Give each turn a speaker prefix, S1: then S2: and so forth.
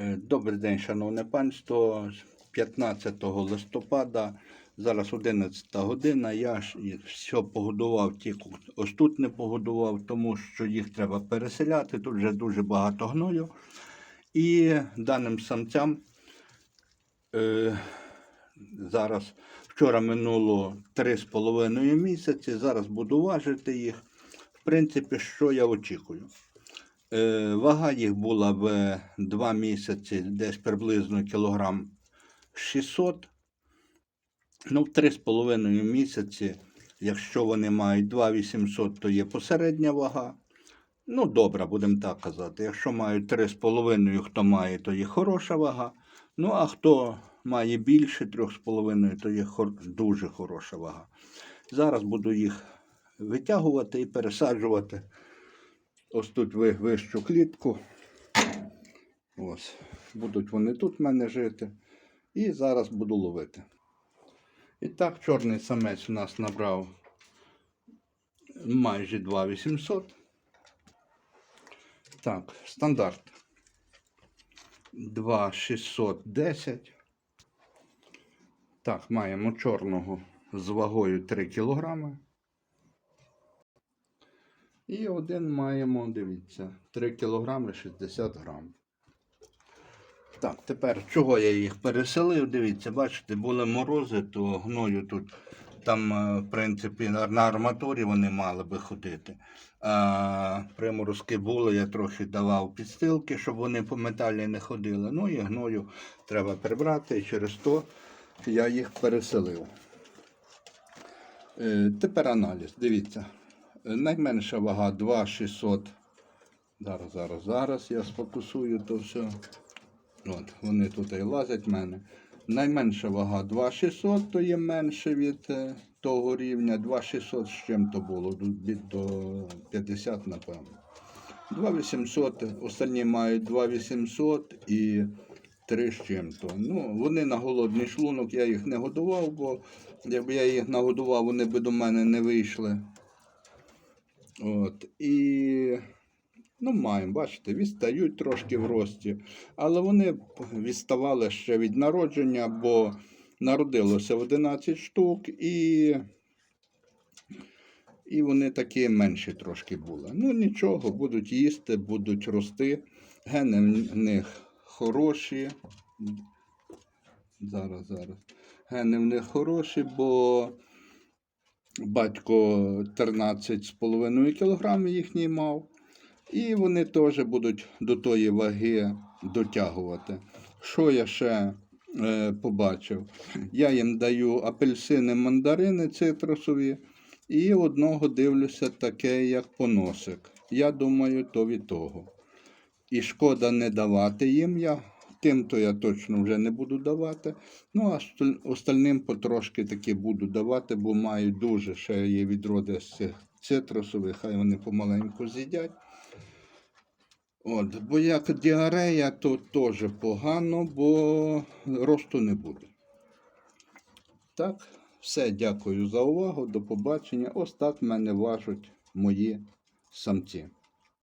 S1: Е, Добрий день, шановне панство. 15 листопада, зараз 11 година. Я ж все погодував, тільки ось тут не погодував, тому що їх треба переселяти. Тут вже дуже багато гною. І даним самцям е, зараз вчора минуло 3,5 місяці. Зараз буду важити їх. В принципі, що я очікую? Е, Вага їх була в 2 місяці десь приблизно кілограм 600. Ну, в 3,5 місяці, якщо вони мають 2,800, то є посередня вага. Ну, добра, будемо так казати. Якщо мають 3,5, хто має, то є хороша вага. Ну, а хто має більше 3,5, то є дуже хороша вага. Зараз буду їх витягувати і пересаджувати. Ось тут вищу клітку. Ось. Будуть вони тут в мене жити. І зараз буду ловити. І так, чорний самець у нас набрав майже 2800. Так, стандарт. 2610. Так, маємо чорного з вагою 3 кг. І один маємо, дивіться, 3 кг 60 грам. Так, тепер чого я їх переселив? Дивіться, бачите, були морози, то гною тут, там, е, в принципі, на арматурі вони мали би ходити. А приморозки були, я трохи давав підстилки, щоб вони по металі не ходили. Ну і гною треба прибрати, і через то я їх переселив. Е, Тепер аналіз. Дивіться. Е, Найменша вага 2600. Зараз, зараз, зараз я сфокусую то все. От, вони тут і лазять в мене. Найменша вага 2600, то є менше від е, того рівня. 2600 з чим то було, до, від до 50, напевно. 2800, останні мають 2800 і 3 з чим-то. Ну, вони на голодний шлунок, я їх не годував, бо якби я їх нагодував, вони би до мене не вийшли. От, і ну, маємо, бачите, відстають трошки в рості, але вони відставали ще від народження, бо народилося 11 штук, і, і вони такі менші трошки були. Ну, нічого, будуть їсти, будуть рости. Гени в них хороші. Зараз, зараз. Гени в них хороші, бо батько 13,5 кг їхній мав. І вони теж будуть до тої ваги дотягувати. Що я ще е, побачив? Я їм даю апельсини, мандарини цитрусові, і одного дивлюся таке, як поносик. Я думаю, то від того. І шкода не давати їм. Я, тим то я точно вже не буду давати. Ну, а остальним потрошки таки буду давати, бо маю дуже ще є відроди з цих цитрусових, хай вони помаленьку з'їдять. От, бо як діарея, то теж погано, бо росту не буде. Так, все, дякую за увагу. До побачення. Ось так мене важать мої самці.